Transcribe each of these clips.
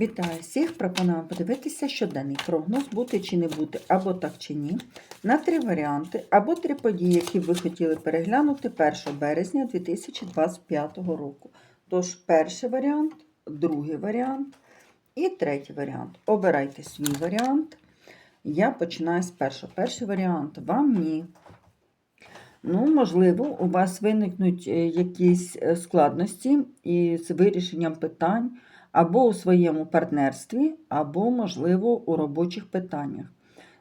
Вітаю всіх! Пропоную подивитися щоденний прогноз бути чи не бути, або так чи ні, на три варіанти, або три події, які ви хотіли переглянути 1 березня 2025 року. Тож, перший варіант, другий варіант і третій варіант. Обирайте свій варіант. Я починаю з першого. Перший варіант вам ні. Ну, можливо, у вас виникнуть е, якісь е, складності із вирішенням питань або у своєму партнерстві, або, можливо, у робочих питаннях.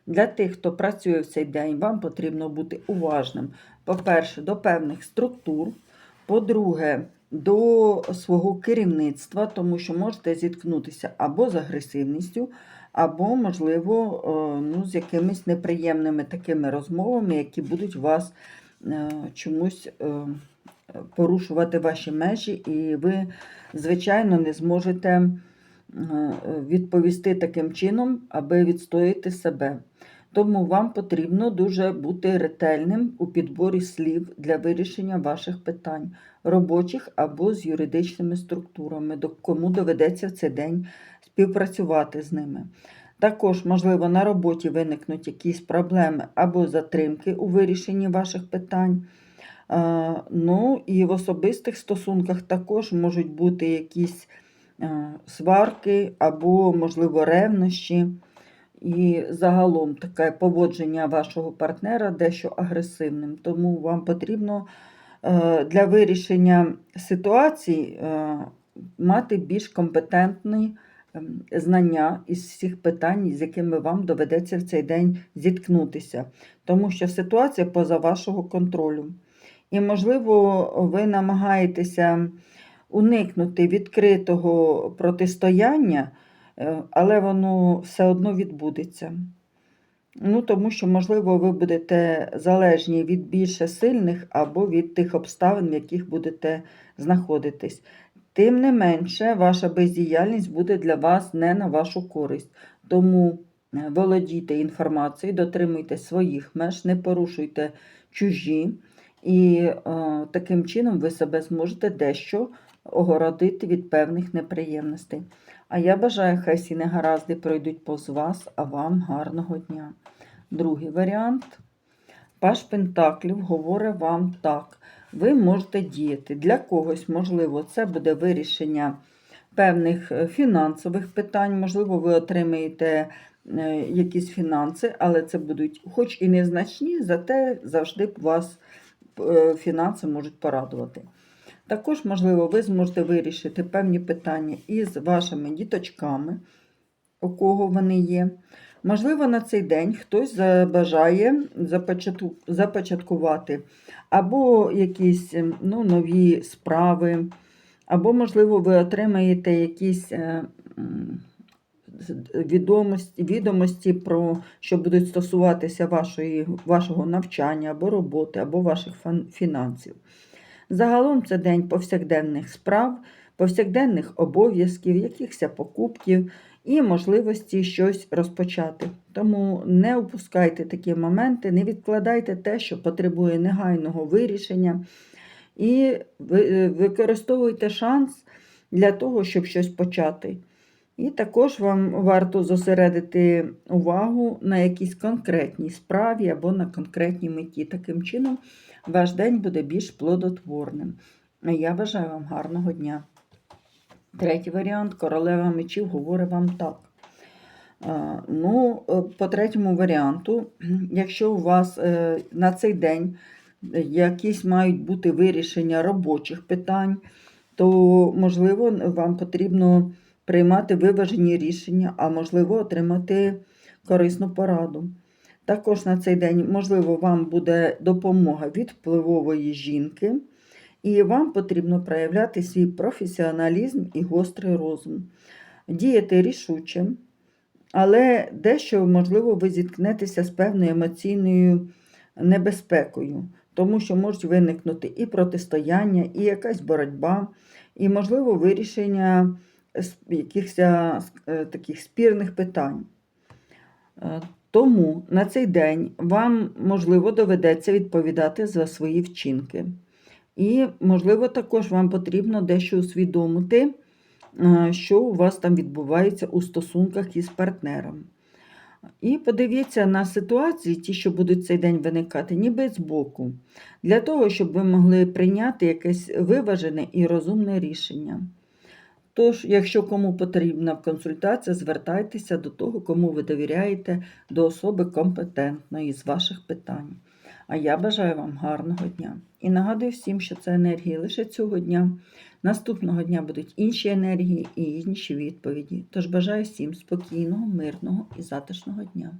Для тих, хто працює в цей день, вам потрібно бути уважним, по-перше, до певних структур, по-друге, до свого керівництва, тому що можете зіткнутися або з агресивністю, або, можливо, е, ну, з якимись неприємними такими розмовами, які будуть вас е, чомусь е, порушувати ваші межі, і ви, звичайно, не зможете е, відповісти таким чином, аби відстояти себе. Тому вам потрібно дуже бути ретельним у підборі слів для вирішення ваших питань, робочих або з юридичними структурами, кому доведеться в цей день співпрацювати з ними. Також, можливо, на роботі виникнуть якісь проблеми або затримки у вирішенні ваших питань. Е, Ну і в особистих стосунках також можуть бути якісь е, сварки або, можливо, ревнощі. І загалом таке поводження вашого партнера дещо агресивним. Тому вам потрібно е, для вирішення ситуацій мати більш компетентні ем, знання із всіх питань, з якими вам доведеться в цей день зіткнутися. Тому що ситуація поза вашого контролю. І, можливо, ви намагаєтеся уникнути відкритого протистояння, е, але воно все одно відбудеться. Ну, Тому що, можливо, ви будете залежні від більше сильних або від тих обставин, в яких будете знаходитись. Тим не менше, ваша бездіяльність буде для вас не на вашу користь. Тому е, володійте інформацією, дотримуйте своїх меж, не порушуйте чужі. І е, таким чином ви себе зможете дещо огородити від певних неприємностей. А я бажаю, хай всі негаразди пройдуть повз вас, а вам гарного дня. Другий варіант. Паш Пентаклів говорить вам так. Ви можете діяти. Для когось, можливо, це буде вирішення певних е, фінансових питань, можливо, ви отримаєте е, якісь фінанси, але це будуть, хоч і незначні, зате завжди вас фінанси можуть порадувати. Також, можливо, ви зможете вирішити певні питання із вашими діточками, у кого вони є. Можливо, на цей день хтось забажає започаткувати або якісь ну, нові справи, або, можливо, ви отримаєте якісь е, відомості, відомості, про, що будуть стосуватися вашої, вашого навчання або роботи, або ваших фінансів. Загалом це день повсякденних справ, повсякденних обов'язків, якихось покупків і можливості щось розпочати. Тому не опускайте такі моменти, не відкладайте те, що потребує негайного вирішення, і використовуйте шанс для того, щоб щось почати. І також вам варто зосередити увагу на якійсь конкретній справі або на конкретній меті. Таким чином, ваш день буде більш плодотворним. Я бажаю вам гарного дня. Третій варіант королева мечів говорить вам так. Ну, е, По третьому варіанту, якщо у вас е, на цей день якісь мають бути вирішення робочих питань, то, можливо, вам потрібно приймати виважені рішення, а можливо, отримати корисну пораду. Також на цей день, можливо, вам буде допомога від впливової жінки, і вам потрібно проявляти свій професіоналізм і гострий розум, діяти рішуче, але дещо, можливо, ви зіткнетеся з певною емоційною небезпекою, тому що можуть виникнути і протистояння, і якась боротьба, і, можливо, вирішення якихось е, таких спірних питань. Е, тому на цей день вам, можливо, доведеться відповідати за свої вчинки. І, можливо, також вам потрібно дещо усвідомити е, що у вас там відбувається у стосунках із партнером. І подивіться на ситуації, ті, що будуть цей день виникати, ніби збоку, для того, щоб ви могли прийняти якесь виважене і розумне рішення. Тож, якщо кому потрібна консультація, звертайтеся до того, кому ви довіряєте, до особи компетентної з ваших питань. А я бажаю вам гарного дня. І нагадую всім, що це енергії лише цього дня. Наступного дня будуть інші енергії і інші відповіді. Тож бажаю всім спокійного, мирного і затишного дня.